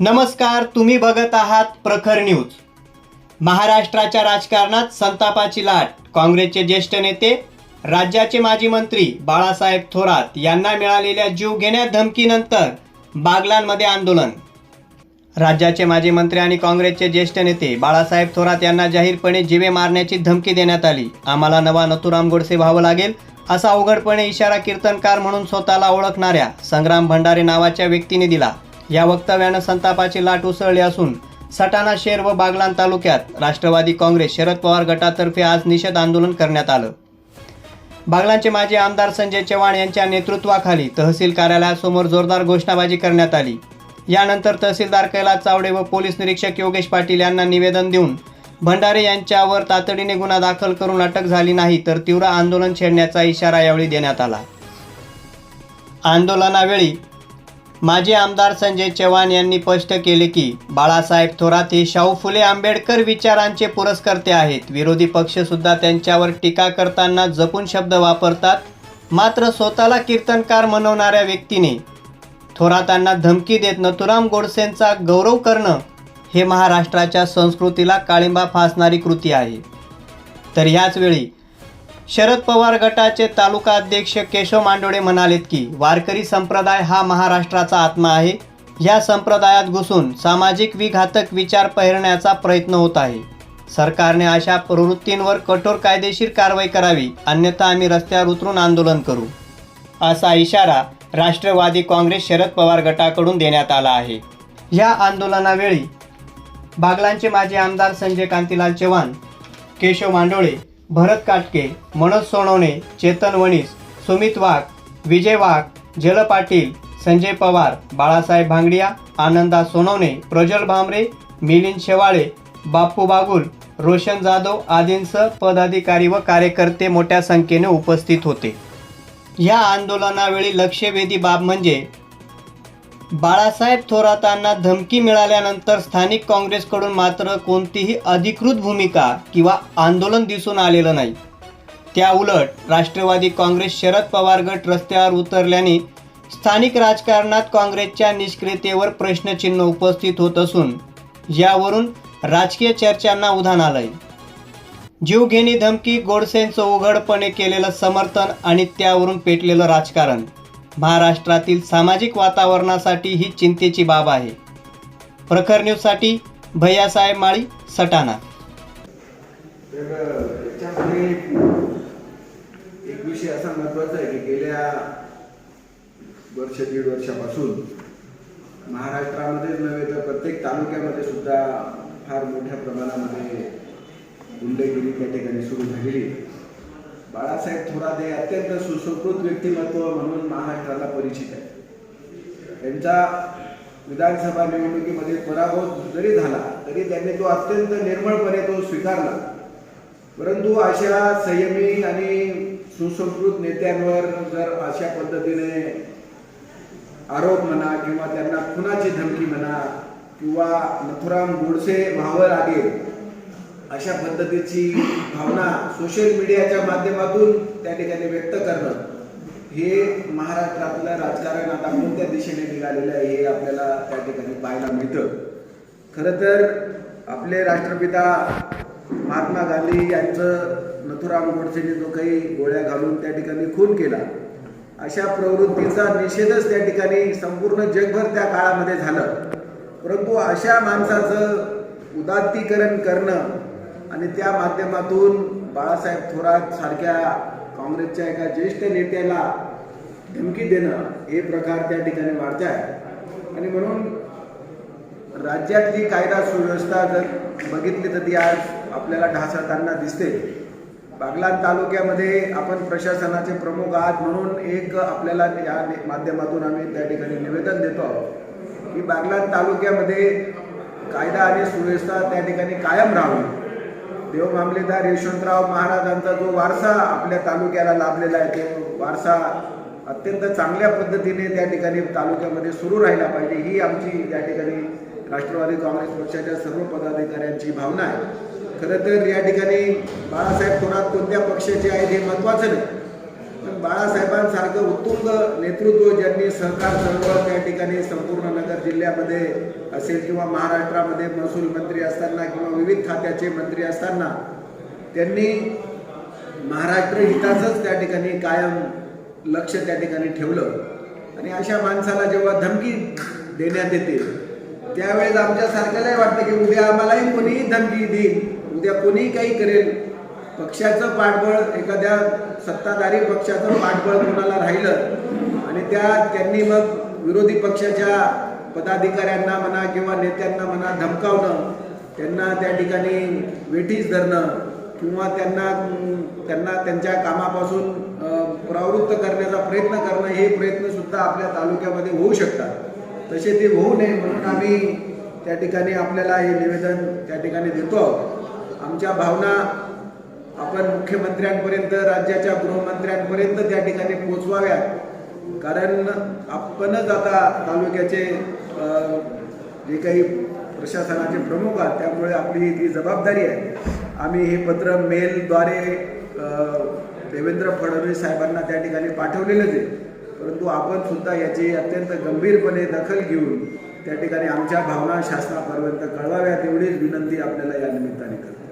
नमस्कार तुम्ही बघत आहात प्रखर न्यूज. महाराष्ट्राच्या राजकारणात संतापाची लाट. काँग्रेसचे ज्येष्ठ नेते राज्याचे माजी मंत्री बाळासाहेब थोरात यांना मिळालेल्या जीवघेण्या धमकीनंतर बागलांमध्ये आंदोलन. राज्याचे माजी मंत्री आणि काँग्रेसचे ज्येष्ठ नेते बाळासाहेब थोरात यांना जाहीरपणे जिवे मारण्याची धमकी देण्यात आली. आम्हाला नवा नथुराम गोडसे व्हावं लागेल असा अवघडपणे इशारा कीर्तनकार म्हणून स्वतःला ओळखणाऱ्या संग्राम भंडारे नावाच्या व्यक्तीने दिला. या वक्तव्यानं संतापाची लाट उसळली असून सटाणा शेर व बागलान तालुक्यात राष्ट्रवादी काँग्रेस शरद पवार गटातर्फे आज निषेध आंदोलन करण्यात आलं. बागलांचे माजी आमदार संजय चव्हाण यांच्या नेतृत्वाखाली तहसील कार्यालयासमोर जोरदार घोषणाबाजी करण्यात आली. यानंतर तहसीलदार कैलास चावडे व पोलीस निरीक्षक योगेश पाटील यांना निवेदन देऊन भंडारे यांच्यावर तातडीने गुन्हा दाखल करून अटक झाली नाही तर तीव्र आंदोलन छेडण्याचा इशारा यावेळी देण्यात आला. आंदोलनावेळी माजी आमदार संजय चव्हाण यांनी स्पष्ट केले की बाळासाहेब थोरात हे शाहू फुले आंबेडकर विचारांचे पुरस्कर्ते आहेत. विरोधी पक्ष सुद्धा त्यांच्यावर टीका करताना जपून शब्द वापरतात. मात्र स्वतःला कीर्तनकार म्हणवणाऱ्या व्यक्तीने थोरातांना धमकी देत नथुराम गोडसेंचा गौरव करणं हे महाराष्ट्राच्या संस्कृतीला काळिंबा फासणारी कृती आहे. तर ह्याच वेळी शरद पवार गटाचे तालुका अध्यक्ष केशव मांडोळे म्हणालेत की वारकरी संप्रदाय हा महाराष्ट्राचा आत्मा आहे. या संप्रदायात घुसून सामाजिक विघातक विचार पहिरण्याचा प्रयत्न होत आहे. सरकारने अशा प्रवृत्तींवर कठोर कायदेशीर कारवाई करावी अन्यथा आम्ही रस्त्यावर उतरून आंदोलन करू. असा इशारा राष्ट्रवादी काँग्रेस शरद पवार गटाकडून देण्यात आला आहे. या आंदोलनावेळी बागलांचे माजी आमदार संजय कांतीलाल चव्हाण केशव मांडोळे भरत काटके मनोज सोनवणे चेतन वणीस सुमित वाघ विजय वाघ जल पाटील संजय पवार बाळासाहेब भांगडिया आनंदा सोनवणे प्रज्वल भामरे मिलिंद शेवाळे बाप्पू बागुल रोशन जाधव आदींसह पदाधिकारी व कार्यकर्ते मोठ्या संख्येने उपस्थित होते. या आंदोलनावेळी लक्षवेधी बाब म्हणजे बाळासाहेब थोरातांना धमकी मिळाल्यानंतर स्थानिक काँग्रेसकडून मात्र कोणतीही अधिकृत भूमिका किंवा आंदोलन दिसून आलेलं नाही. त्या उलट राष्ट्रवादी काँग्रेस शरद पवार गट रस्त्यावर उतरल्याने स्थानिक राजकारणात काँग्रेसच्या निष्क्रियतेवर प्रश्नचिन्ह उपस्थित होत असून यावरून राजकीय चर्चांना उधाण आलंय. जीवघेणी धमकी गोडसेंचं उघडपणे केलेलं समर्थन आणि त्यावरून पेटलेलं राजकारण. महाराष्ट्रातील सामाजिक वातावरणासाठी ही चिंतेची बाब आहे प्रखर न्यूजसाठी भैयासाहेब माळी सटाणा एक विषय असा महत्त्वाचा आहे की गेल्या वर्ष दीड वर्षापासून महाराष्ट्रामध्येच नव्हे तर प्रत्येक तालुक्यामध्ये सुद्धा फार मोठ्या प्रमाणामध्ये गुंडगिरी त्या ठिकाणी सुरू झालेली आहे. बाळासाहेब थोरात हे अत्यंत सुसंस्कृत व्यक्तिमत्व म्हणून महाराष्ट्राला परिचित आहे त्यांचा विधानसभा निवडणुकीमध्ये पराभव जरी झाला तरी त्यांनी तो अत्यंत निर्मळपणे तो स्वीकारला. परंतु अशा संयमी आणि सुसंस्कृत नेत्यांवर जर अशा पद्धतीने आरोप म्हणा किंवा त्यांना खुनाची धमकी म्हणा किंवा नथुराम गोडसे व्हावं लागेल अशा पद्धतीची भावना सोशल मीडियाच्या माध्यमातून त्या ठिकाणी व्यक्त करणं हे महाराष्ट्रातलं राजकारण आता कोणत्या दिशेने निघालेलं आहे हे आपल्याला त्या ठिकाणी पाहायला मिळतं. खरं तर आपले राष्ट्रपिता महात्मा गांधी यांचं नथुराम गोडसेने जो काही गोळ्या घालून त्या ठिकाणी खून केला अशा प्रवृत्तीचा निषेधच त्या ठिकाणी संपूर्ण जगभर त्या काळामध्ये झालं. परंतु अशा माणसाचं उदात्तीकरण करणं आणि त्या माध्यमातून बाळासाहेब थोरात सारख्या काँग्रेसच्या एका ज्येष्ठ नेत्याला धमकी देणं हे प्रकार त्या ठिकाणी वाढत आहे आणि म्हणून राज्यातली कायदा सुव्यवस्था जर बघितली तर ती आज आपल्याला ढासळताना दिसते. बागलान तालुक्यामध्ये आपण प्रशासनाचे प्रमुख आहात म्हणून एक आपल्याला या माध्यमातून आम्ही त्या ठिकाणी निवेदन देतो आहोत की बागलान तालुक्यामध्ये कायदा आणि सुव्यवस्था त्या ठिकाणी कायम राहावी. देव मामलेदार यशवंतराव महाराजांचा जो वारसा आपल्या तालुक्याला लाभलेला आहे तो वारसा अत्यंत चांगल्या पद्धतीने त्या ठिकाणी तालुक्यामध्ये सुरू राहिला पाहिजे ही आमची त्या ठिकाणी राष्ट्रवादी काँग्रेस पक्षाच्या सर्व पदाधिकाऱ्यांची भावना आहे. खरं तर या ठिकाणी बाळासाहेब थोरात कोणत्या पक्षाचे आहेत हे महत्त्वाचं नाही. बाळासाहेबांसारखं उत्तुंग नेतृत्व ज्यांनी सहकार चळवळ त्या ठिकाणी संपूर्ण नगर जिल्ह्यामध्ये असेल किंवा महाराष्ट्रामध्ये महसूल मंत्री असताना किंवा विविध खात्याचे मंत्री असताना त्यांनी महाराष्ट्र हिताचंच त्या ठिकाणी कायम लक्ष त्या ठिकाणी ठेवलं. आणि अशा माणसाला जेव्हा धमकी देण्यात येते त्यावेळेस आमच्यासारख्यालाही वाटतं की उद्या आम्हालाही कोणीही धमकी देईल उद्या कोणीही काही करेल. पक्षाचं पाठबळ एखाद्या सत्ताधारी पक्षाचं पाठबळ कोणाला राहिलं आणि त्या त्यांनी मग विरोधी पक्षाच्या पदाधिकाऱ्यांना म्हणा किंवा नेत्यांना म्हणा धमकावणं त्यांना त्या ठिकाणी वेठीस धरणं किंवा त्यांना त्यांना त्यांच्या कामापासून प्रवृत्त करण्याचा प्रयत्न करणं हे प्रयत्नसुद्धा आपल्या तालुक्यामध्ये होऊ शकतात. तसे ते होऊ नये म्हणून आम्ही त्या ठिकाणी आपल्याला हे निवेदन त्या ठिकाणी देतो आहोत. आमच्या भावना आपण मुख्यमंत्र्यांपर्यंत राज्याच्या गृहमंत्र्यांपर्यंत त्या ठिकाणी पोचवाव्या कारण आपणच आता तालुक्याचे जे काही प्रशासनाचे प्रमुख आहात त्यामुळे आपली ती जबाबदारी आहे. आम्ही हे पत्र मेलद्वारे देवेंद्र फडणवीस साहेबांना त्या ठिकाणी पाठवलेलंच आहे. परंतु आपण सुद्धा याची अत्यंत गंभीरपणे दखल घेऊन त्या ठिकाणी आमच्या भावना शासनापर्यंत कळवाव्यात एवढीच विनंती आपल्याला या निमित्ताने करतो.